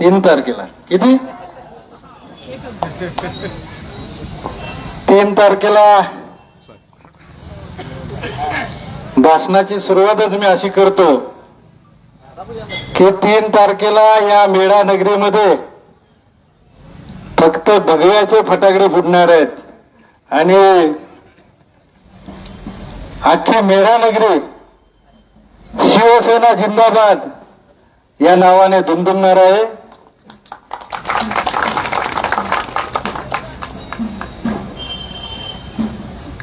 तीन तारखेला. किती? तीन तारखेला. भाषणाची सुरुवातच मी अशी करतो की तीन तारखेला या मेळा नगरीमध्ये फक्त भगव्याचे फटाकडे फुटणार आहेत. आणि अख्खी मेळा नगरी शिवसेना जिंदाबाद या नावाने दुमदुमणार आहे.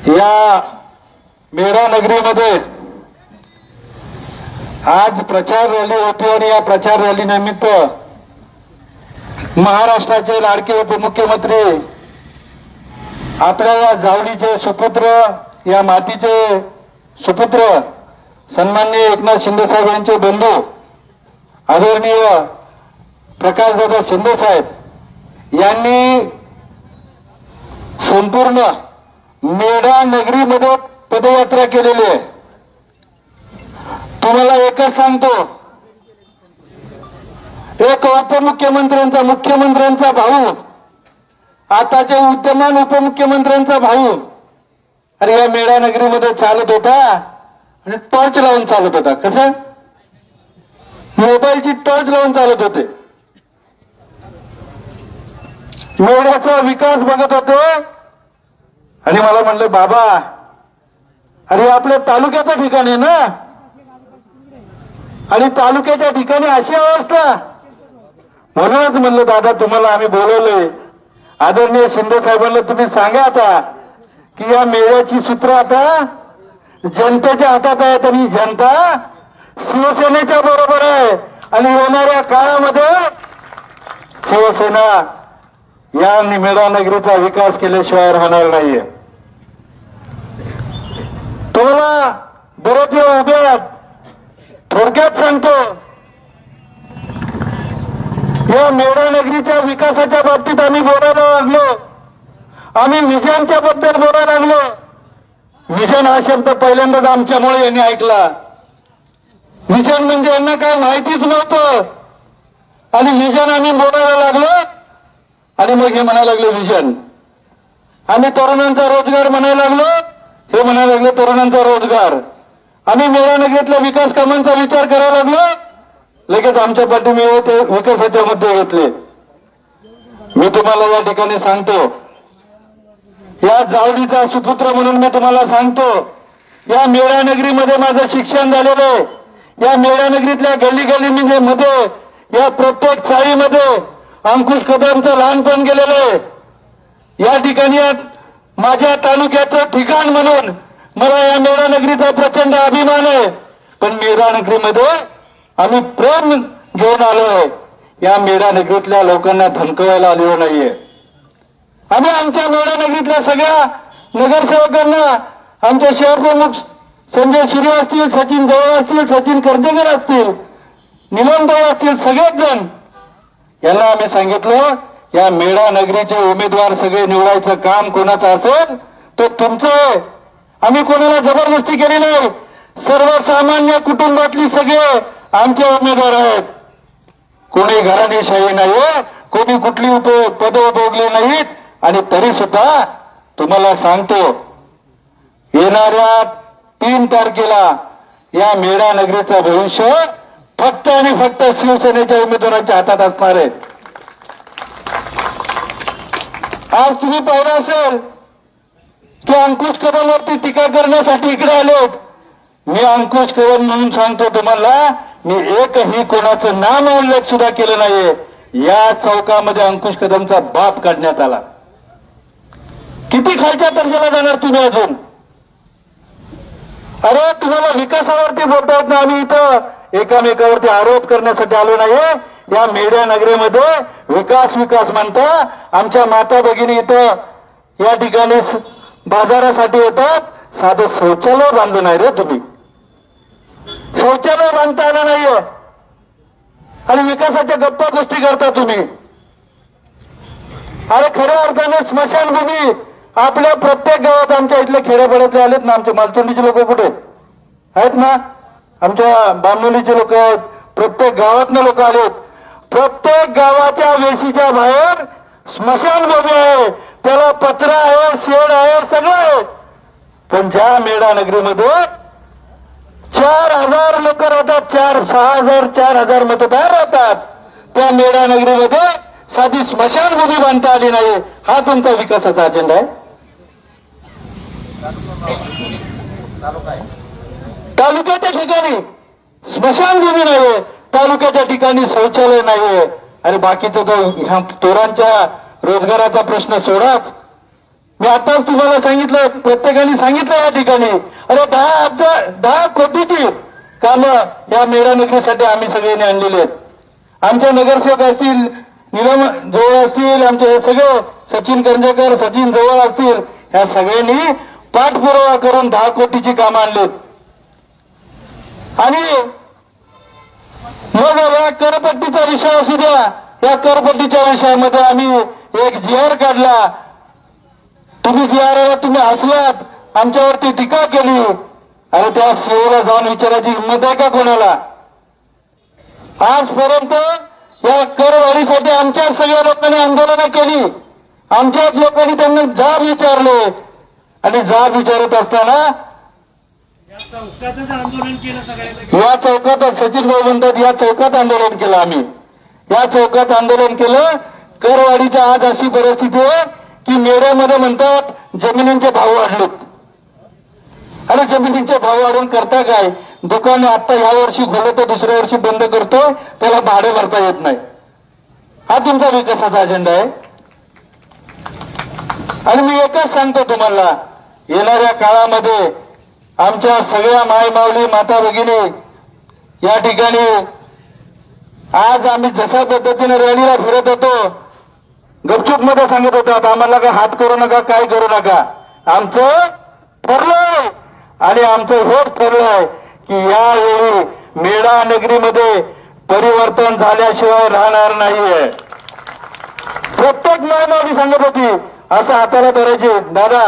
या मेरा नगरीमध्ये आज प्रचार रॅली होती आणि या प्रचार रॅली निमित्त महाराष्ट्राचे लाडके उपमुख्यमंत्री आपल्या या जावडीचे सुपुत्र या मातीचे सुपुत्र सन्माननीय एकनाथ शिंदे साहेब यांचे बंधू आदरणीय प्रकाशदादा शिंदे साहेब यांनी संपूर्ण मेढा नगरीमध्ये पदयात्रा केलेली आहे. तुम्हाला एकच सांगतो. एक उपमुख्यमंत्र्यांचा मुख्यमंत्र्यांचा भाऊ आताचे विद्यमान उपमुख्यमंत्र्यांचा भाऊ. अरे या मेढा नगरीमध्ये चालत होता आणि टॉर्च लावून चालत होता. कसं? मोबाईलची टॉर्च लावून चालत होते. मेळ्याचा विकास बघत होते. आणि मला म्हणले बाबा अरे आपल्या तालुक्याचं ठिकाण आहे ना? आणि तालुक्याच्या ठिकाणी अशी अवस्था. म्हणूनच म्हणलं दादा तुम्हाला आम्ही बोलवलंय आदरणीय शिंदे साहेबांना तुम्ही सांगा आता की या मेळ्याची सूत्र आता जनतेच्या हातात आहेत आणि जनता शिवसेनेच्या बरोबर आहे. आणि येणाऱ्या काळामध्ये शिवसेना या निमेडा नगरीचा विकास केल्याशिवाय राहणार नाहीये. तुम्हाला बरेच वेळ उभे आहात. थोडक्यात सांगतो. या मेढा नगरीच्या विकासाच्या बाबतीत आम्ही बोलायला लागलो. आम्ही विजयांच्या बद्दल बोलायला लागलो. विजन हा शब्द पहिल्यांदाच आमच्यामुळे यांनी ऐकला. विजन म्हणजे यांना काय माहितीच नव्हतं. आणि विजन आम्ही बोलायला लागलो. आणि मग हे म्हणायला लागले विजन आम्ही तरुणांचा रोजगार म्हणायला लागलो हे म्हणायला लागले तरुणांचा रोजगार. आम्ही मेळा नगरीतल्या विकास कामांचा विचार करायला लागलो लगेच आमच्या पाठीमागे ते विकासाच्या मध्ये घेतले मी तुम्हाला या ठिकाणी सांगतो या जावडीचा सुपुत्र म्हणून मी तुम्हाला सांगतो या मेळा नगरीमध्ये माझं शिक्षण झालेलं आहे. या मेळा नगरीतल्या गल्ली गल्ली मध्ये या प्रत्येक चाळीमध्ये अंकुश कदमचं लहानपण गेलेलं आहे. या ठिकाणी माझ्या तालुक्याचं ठिकाण म्हणून मला या मेळा नगरीचा प्रचंड अभिमान आहे. पण मेळा नगरीमध्ये आम्ही प्रेम घेऊन आलोय या मेळा नगरीतल्या लोकांना धमकवायला आलेलो नाहीये. आम्ही आमच्या मेळा नगरीतल्या सगळ्या नगरसेवकांना आमचे शहरप्रमुख संजय शिरे असतील सचिन जवळ असतील सचिन कर्जेकर असतील निलमभाऊ असतील सगळेच जण यांना आम्ही सांगितलं या मेळा नगरीचे उमेदवार सगळे निवडायचं काम कोणाचं असेल तो तुमचं आहे. आम्ही कोणाला जबरदस्ती केली नाही. सर्वसामान्य कुटुंबातली सगळे आमचे उमेदवार आहेत. कोणी घराणेशाही नाहीये कोणी कुठली उप पद उपभोगली नाहीत आणि तरी सुद्धा तुम्हाला सांगतो येणाऱ्या तीन तारखेला या मेळा नगरीचं भविष्य फक्त आणि फक्त शिवसेनेच्या उमेदवारांच्या हातात असणार आहे आज तुम्ही पाहिलं असेल की अंकुश कदमवरती टीका करण्यासाठी इकडे आलेत. मी अंकुश कदम म्हणून सांगतो तुम्हाला मी एकही कोणाचं नाम उल्लेख सुद्धा केलं नाहीये. या चौकामध्ये अंकुश कदमचा बाप काढण्यात आला. किती खालच्या दर्जाला जाणार तुम्ही अजून? अरे तुम्हाला विकासावरती बोलतात ना आम्ही इथं. एकामेकावरती आरोप करण्यासाठी आलो नाहीये. या मेढ्या नगरीमध्ये विकास विकास म्हणता आमच्या माता भगिनी इथं या ठिकाणी बाजारासाठी येतात. साधं शौचालय बांधलं नाही रे तुम्ही. शौचालय बांधता आलं नाहीये. आणि विकासाच्या गप्पा गोष्टी करता तुम्ही. अरे खऱ्या अर्थाने स्मशानभूमी आपल्या प्रत्येक गावात आमच्या इथले खेड्यापाड्यातले आलेत ना आमचे मालचंडीचे लोक कुठे? आहेत ना? आमच्या बांबोलीचे लोक आहेत प्रत्येक गावातनं लोक आलेत. प्रत्येक गावाच्या वेशीच्या बाहेर स्मशानभूमी आहे. त्याला पत्र आहे शेड आहे सगळं आहे. पण ज्या मेढा नगरीमध्ये चार हजार लोक राहतात चार सहा हजार चार हजार मतदार राहतात. त्या मेढा नगरीमध्ये साधी स्मशानभूमी बांधता आली नाही. हा तुमचा विकासाचा अजेंडा आहे. तालुक्याच्या ठिकाणी स्मशानभूमी नाहीये तालुक्याच्या ठिकाणी शौचालय नाहीये. आणि बाकीचं तर ह्या चोरांच्या रोजगाराचा प्रश्न सोडाच. मी आताच तुम्हाला सांगितलं प्रत्येकाने सांगितलं या ठिकाणी. अरे दहा अब्ज दहा कोटीची कामं या मेळा नगरीसाठी आम्ही सगळ्यांनी आणलेली आहेत. आमचे नगरसेवक असतील निलम जवळ असतील आमचे हे सगळे सचिन करंजेकर सचिन जवळ असतील ह्या सगळ्यांनी पाठपुरावा करून दहा कोटीची कामं आणलीत. आणि मग या करपट्टीचा विषय असू द्या. या करपट्टीच्या विषयामध्ये आम्ही एक जीआर काढला. तुम्ही जी तुम्ही हसलात. आमच्यावरती टीका केली. आणि त्या सीओला जाऊन विचारायची हिंमत आहे का कोणाला? आजपर्यंत या करवाढीसाठी आमच्या सगळ्या लोकांनी आंदोलनं केली. आमच्याच लोकांनी त्यांना जाब विचारले. आणि जाब विचारत असताना या आंदोलन केलं चौकात सचिन भाऊ म्हणतात या चौकात आंदोलन केलं आम्ही. या चौकात आंदोलन केलं करवाढीच्या आज अशी परिस्थिती आहे की मेढ्यामध्ये म्हणतात जमिनींचे भाव वाढलेत. अरे जमिनींचे भाव वाढून करता काय? दुकान आता ह्या वर्षी खोलतो दुसऱ्या वर्षी बंद करतो त्याला भाडे भरता येत नाही. हा तुमचा विकासाचा अजेंडा आहे. आणि मी एकच सांगतो तुम्हाला येणाऱ्या काळामध्ये आमच्या सगळ्या माय माऊली माता भगिनी या ठिकाणी आज आम्ही जशा पद्धतीने रॅलीला फिरत होतो गपचूपमध्ये सांगत होतो आता आम्हाला काय हात करू नका काय करू नका. आमचं ठरलंय आणि आमचं हेच ठरलंय की यावेळी मेढा नगरीमध्ये परिवर्तन झाल्याशिवाय राहणार नाहीये. प्रत्येक मायमावली सांगत होती असं हाताला धरायचे दादा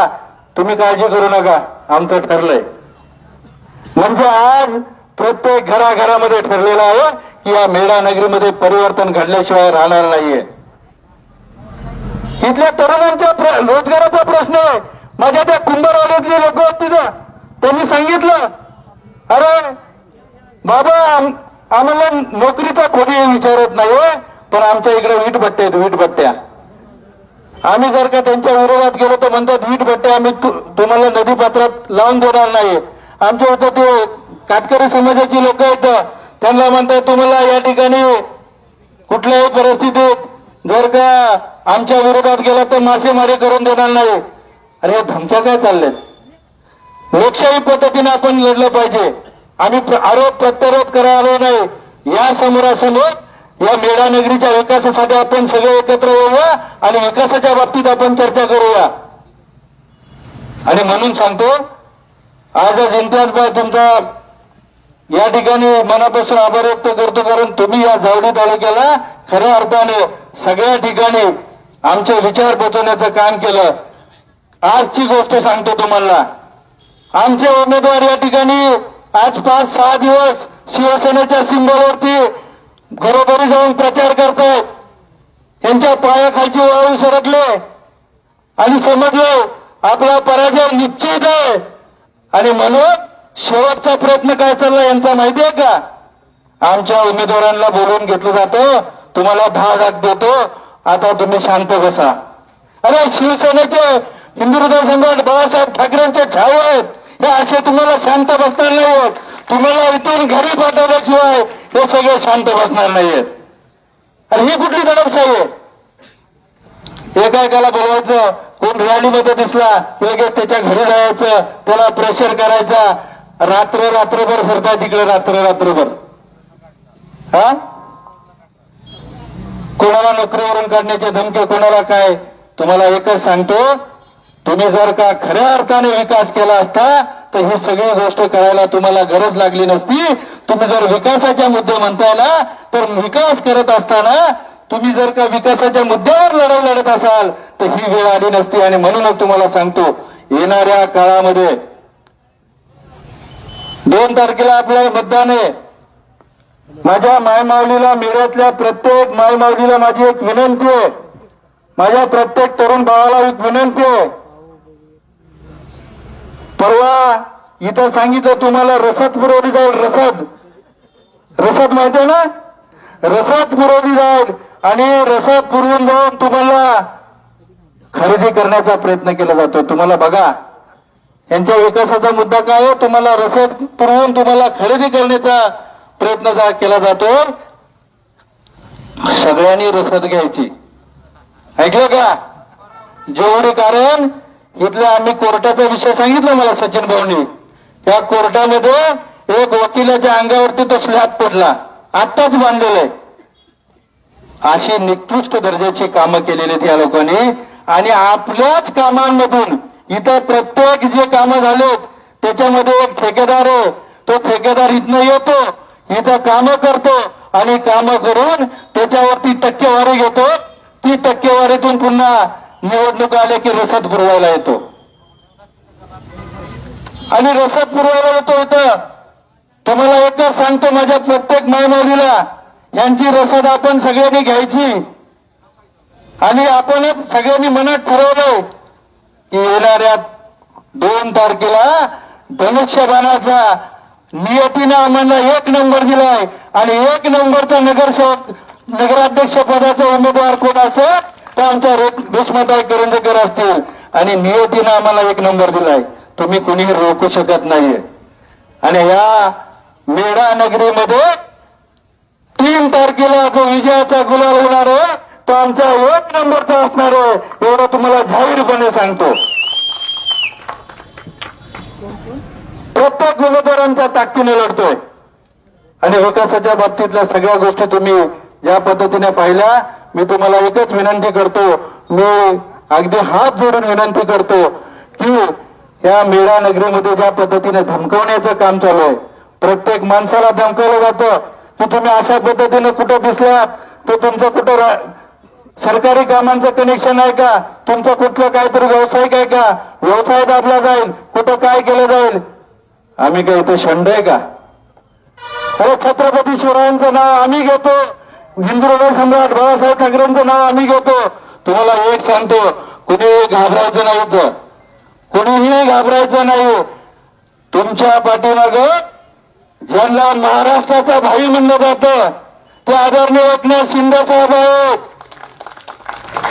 तुम्ही काळजी करू नका आमचं ठरलंय. म्हणजे आज प्रत्येक घराघरामध्ये ठरलेलं आहे की या मेढा नगरीमध्ये परिवर्तन घडल्याशिवाय राहणार नाहीये. इथल्या तरुणांच्या रोजगाराचा प्रश्न आहे. माझ्या त्या कुंभारवाड्यातली लोक होती तिथं. त्यांनी सांगितलं अरे बाबा आम्हाला नोकरीचा कोणी विचारत नाही हो, पण आमच्या इकडे वीट भट्टे आहेत वीट भट्ट्या आम्ही जर का त्यांच्या विरोधात गेलो तर म्हणतात वीट भट्ट्या आम्ही तुम्हाला नदीपात्रात लावून देणार नाही. आमच्या होतं ते काटकरी समाजाची लोक आहेत. त्यांना म्हणतात तुम्हाला या ठिकाणी कुठल्याही परिस्थितीत जर का आमच्या विरोधात गेला तर मासेमारी करून देणार नाही. अरे या धमक्या काय चालल्यात? लोकशाही पद्धतीने आपण लढलं पाहिजे. आणि आरोप प्रत्यारोप करायला नाही. या समोरासमोर या मेढा नगरीच्या विकासासाठी आपण सगळे एकत्र येऊया आणि विकासाच्या बाबतीत आपण चर्चा करूया. आणि म्हणून सांगतो आज इम्तियाज तुमचा या ठिकाणी मनापासून आभार व्यक्त करतो कारण तुम्ही या जावडी तालुक्याला खऱ्या अर्थाने सगळ्या ठिकाणी आमचे विचार पोचवण्याचं काम केलं. आजची गोष्ट सांगतो तुम्हाला. आमचे उमेदवार या ठिकाणी आज पाच सहा दिवस शिवसेनेच्या सिंबलवरती घरोघरी जाऊन प्रचार करतायत. यांच्या पायाखालची वाळू सरकले. आणि समजले आपला पराजय निश्चित आहे. आणि म्हणून शेवटचा प्रयत्न काय चालला यांचा माहिती आहे का? आमच्या उमेदवारांना बोलवून घेतलं जातं. तुम्हाला दहा लाख देतो. आता तुम्ही शांत बसा. अरे शिवसेनेचे हिंदू हृदय सम्राट बाळासाहेब ठाकरेंचे छाव आहेत. हे असे तुम्हाला शांत बसणार नाहीत तुम्हाला इथून घरी पाठवल्याशिवाय हे सगळे शांत बसणार नाहीयेत. आणि ही कुठली दडपशाही आहे? एकाएकाला बोलवायचं? कोण रॅलीमध्ये दिसला लगेच त्याच्या घरी जायचं त्याला प्रेशर करायचा. रात्र रात्रभर फिरताय तिकडे रात्र रात्रभर. हा? कोणाला नोकरीवरून काढण्याचे धमके कोणाला काय? तुम्हाला एकच सांगतो तुम्ही जर का खऱ्या अर्थाने विकास केला असता तर ही सगळी गोष्ट करायला तुम्हाला गरज लागली नसती. तुम्ही जर विकासाच्या मुद्दे म्हणताय ना तर विकास करत असताना तुम्ही जर का विकासाच्या मुद्द्यावर लढाई लढत असाल तर ही वेळ आली नसती आणि म्हणूनच तुम्हाला सांगतो येणाऱ्या काळामध्ये दोन तारखेला आपल्याला मतदान आहे माझ्या मायमावलीला मेळ्यातल्या प्रत्येक मायमावलीला माझी एक विनंती आहे. माझ्या प्रत्येक तरुण भावाला एक विनंती आहे. परवा इथं सांगितलं तुम्हाला रसद पुरवली जाईल रसद. रसद माहिती आहे ना? रसद पुरवली जाईल. आणि रसात पुरवून जाऊन तुम्हाला खरेदी करण्याचा प्रयत्न केला जातो. तुम्हाला बघा यांच्या विकासाचा मुद्दा काय आहे? तुम्हाला रसद पुरवून तुम्हाला खरेदी करण्याचा प्रयत्न केला जातो. सगळ्यांनी रसद घ्यायची. ऐकलं का? जेवढे कारण इथल्या आम्ही कोर्टाचा विषय सांगितला मला सचिन भाऊनी. त्या कोर्टामध्ये एक वकिलाच्या अंगावरती तो स्लॅब पडला. आत्ताच बांधलेला आहे. अशी निकृष्ट दर्जाची कामं केलेली त्या या लोकांनी. आणि आपल्याच कामांमधून इथं प्रत्येक जे कामं झालेत त्याच्यामध्ये एक ठेकेदार आहे. तो ठेकेदार इथनं येतो इथं कामं करतो आणि कामं करून त्याच्यावरती टक्केवारी घेतो. ती टक्केवारीतून पुन्हा निवडणूक आल्या की रसद पुरवायला येतो. आणि रसद पुरवायला येतो इथं. तुम्हाला एकच सांगतो माझ्या प्रत्येक मायमाऊलीला यांची रसद आपण सगळ्यांनी घ्यायची. आणि आपणच सगळ्यांनी मनात ठरवलंय की येणाऱ्या दोन तारखेला धनुष्यबाणाचा नियतीनं आम्हाला एक नंबर दिलाय. आणि एक नंबरचा नगरसेवक नगराध्यक्ष पदाचा उमेदवार कोण असेल तर आमच्या भीष्मताई करंजकर असतील. आणि नियतीनं आम्हाला एक नंबर दिलाय. तुम्ही कुणीही रोखू शकत नाहीये. आणि या मेढा नगरीमध्ये तीन तारखेला जो विजयाचा गुलाल होणार आहे तो आमचा एक नंबरचा असणार आहे. एवढं तुम्हाला जाहीरपणे सांगतो. प्रत्येक उमेदवारांच्या ताकदीने लढतोय. आणि विकासाच्या बाबतीतल्या सगळ्या गोष्टी तुम्ही ज्या पद्धतीने पाहिल्या मी तुम्हाला एकच विनंती करतो. मी अगदी हात जोडून विनंती करतो की या मेळा नगरीमध्ये ज्या पद्धतीने धमकवण्याचं काम चालू आहे प्रत्येक माणसाला धमकवलं जातं. की तुम्ही अशा पद्धतीने कुठं दिसलात तर तुमचं कुठं रा- सरकारी कामांचं कनेक्शन आहे का? तुमचं कुठलं काहीतरी व्यावसायिक आहे का? व्यवसाय दाबला जाईल कुठं काय केलं जाईल? आम्ही काय इथे शंड आहे का? अरे छत्रपती शिवरायांचं नाव आम्ही घेतो. हिंदू सम्राट बाळासाहेब ठाकरेंचं नाव आम्ही घेतो. तुम्हाला एक सांगतो कुणीही घाबरायचं नाही इथं. कुणीही घाबरायचं नाही हो. तुमच्या पाठीमागं ज्यांना महाराष्ट्राचा भाई म्हणलं जातं ते आदरणीय एकनाथ शिंदे साहेब आहेत.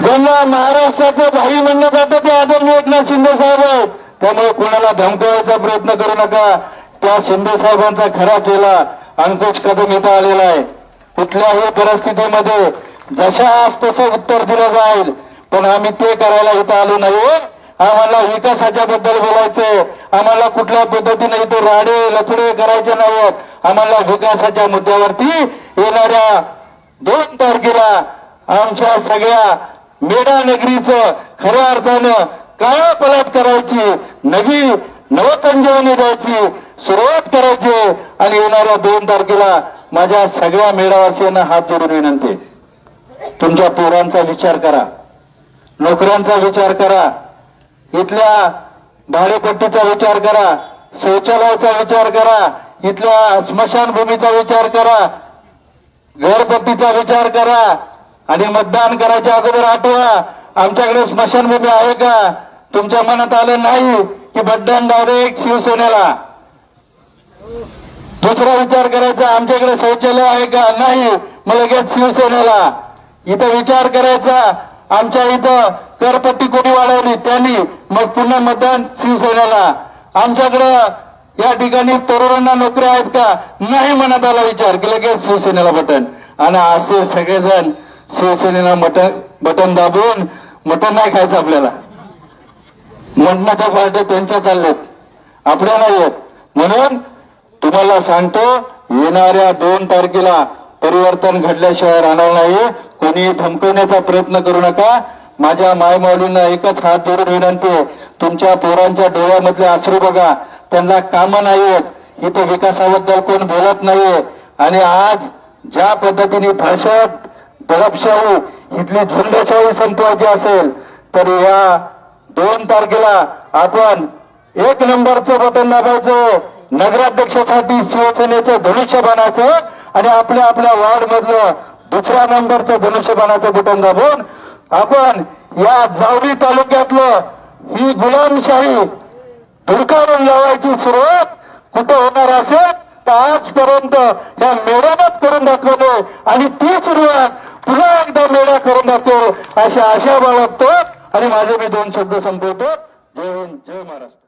ज्यांना महाराष्ट्राचं भाई म्हणलं जातं ते आदरणीय एकनाथ शिंदे साहेब आहेत. त्यामुळे कुणाला धमकवायचा प्रयत्न करू नका. त्या शिंदे साहेबांचा खरा चेला अंकुश कदम इथं आलेला आहे. कुठल्याही परिस्थितीमध्ये जशास तसं उत्तर दिलं जाईल पण आम्ही ते करायला इथं आलो नाही आम्हाला विकासाच्या बद्दल बोलायचंय आम्हाला कुठल्या पद्धतीने इथे राडे लफडे करायचे नाहीत. आम्हाला विकासाच्या मुद्द्यावरती येणाऱ्या दोन तारखेला आमच्या सगळ्या मेढा नगरीचं खऱ्या अर्थानं काळा पलट करायची नवी नवसंजीवनी द्यायची सुरुवात करायची आणि येणाऱ्या दोन तारखेला माझ्या सगळ्या मेढावासियांना हात जोडून विनंती तुमच्या पोरांचा विचार करा. नोकऱ्यांचा विचार करा. इथल्या भाडेपट्टीचा विचार करा शौचालयाचा विचार करा इथल्या स्मशानभूमीचा विचार करा घरपट्टीचा विचार करा आणि मतदान करायच्या अगोदर आठवा आमच्याकडे स्मशानभूमी आहे का? तुमच्या मनात आलं नाही की मतदान डायरेक्ट शिवसेनेला. दुसरा विचार करायचा आमच्याकडे शौचालय आहे का? नाही मग लगेच शिवसेनेला. इथं विचार करायचा आमच्या इथं करपट्टी कोणी वाढवली त्यांनी मग पुन्हा मतदान शिवसेनेला. आमच्याकडं या ठिकाणी तरुणांना नोकऱ्या आहेत का? नाही मनात आला विचार. की लगेच शिवसेनेला बटन. आणि असे सगळेजण शिवसेनेला मटन बटन दाबून मटन नाही खायचं आपल्याला. मटणाच्या पार्ट्या त्यांच्या चालल्यात. आपल्या नाही आहेत म्हणून तुम्हाला सांगतो येणाऱ्या दोन तारखेला परिवर्तन घडल्याशिवाय राहणार नाही कोणी धमकवण्याचा प्रयत्न करू नका. माझ्या मायमाऊलींना एकच हात धरून विनंती आहे. तुमच्या पोरांच्या डोळ्यामधले आश्रू बघा. त्यांना कामं नाहीयेत. इथे विकासाबद्दल कोण बोलत नाहीये. आणि आज ज्या पद्धतीने भाषण दडपशाही इथली झुंडशाही संपवायची असेल तर या दोन तारखेला आपण एक नंबरचं बटन दाबायचं. नगराध्यक्षासाठी शिवसेनेचं धनुष्य बनायचं आणि आपल्या आपल्या वार्ड मधलं दुसऱ्या नंबरचं धनुष्यबाणाचं बुटन दाबून आपण या जावळी तालुक्यातलं ही गुलामशाही धुडकावून लावायची सुरुवात कुठं होणार असेल तर आजपर्यंत या मेळ्यात करून दाखवले आणि ती सुरुवात पुन्हा एकदा मेळा करून दाखवू अशा आशा बाळगतो आणि माझे मी दोन शब्द संपवतो. जय हिंद जय महाराष्ट्र.